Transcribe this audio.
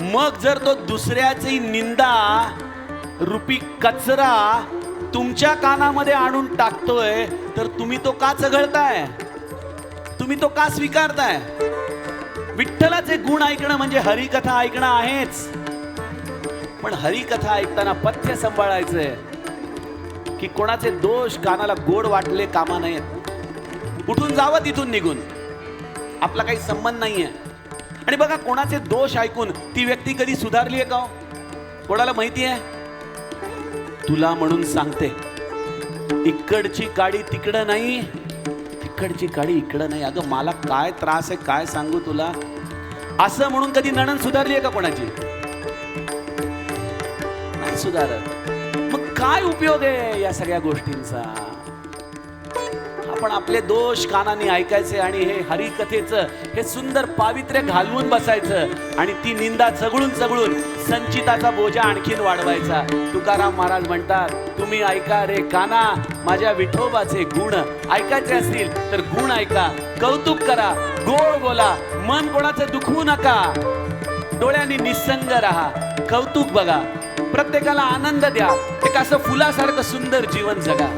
मग जर तो दुसऱ्याची निंदा रुपी कचरा तुमच्या कानामध्ये आणून टाकतोय तर तुम्ही तो का चघळताय? तुम्ही तो का स्वीकारताय? विठ्ठलाचे गुण ऐकणं म्हणजे हरिकथा ऐकणं आहेच. पण हरिकथा ऐकताना पथ्य सांभाळायचंय की कोणाचे दोष कानाला गोड वाटले कामा नयेत. उठून जावं तिथून निघून. आपला काही संबंध नाहीये. आणि बघा कोणाचे दोष ऐकून ती व्यक्ती कधी सुधारली आहे का हो? कोणाला माहिती आहे? तुला म्हणून सांगते. इकडची काडी तिकडं नाही. तिकडची काडी इकडं नाही. अगं मला काय त्रास आहे काय सांगू तुला? असं म्हणून कधी नणन सुधारली आहे का कोणाची? नाही सुधारत. मग काय उपयोग आहे या सगळ्या गोष्टींचा? आपण आपले दोष कानाने ऐकायचे आणि हे हरिकथेचं हे सुंदर पावित्र्य घालवून बसायचं आणि ती निंदा चगळून चगळून संचिताचा बोजा आणखीन वाढवायचा. तुकाराम महाराज म्हणतात तुम्ही ऐका रे काना माझ्या विठोबाचे गुण ऐकायचे असतील तर गुण ऐका कौतुक करा गोड बोला मन कोणाचं दुखवू नका. डोळ्यांनी निसंग राहा कौतुक बघा प्रत्येकाला आनंद द्या एक असं फुलासारखं सुंदर जीवन जगा.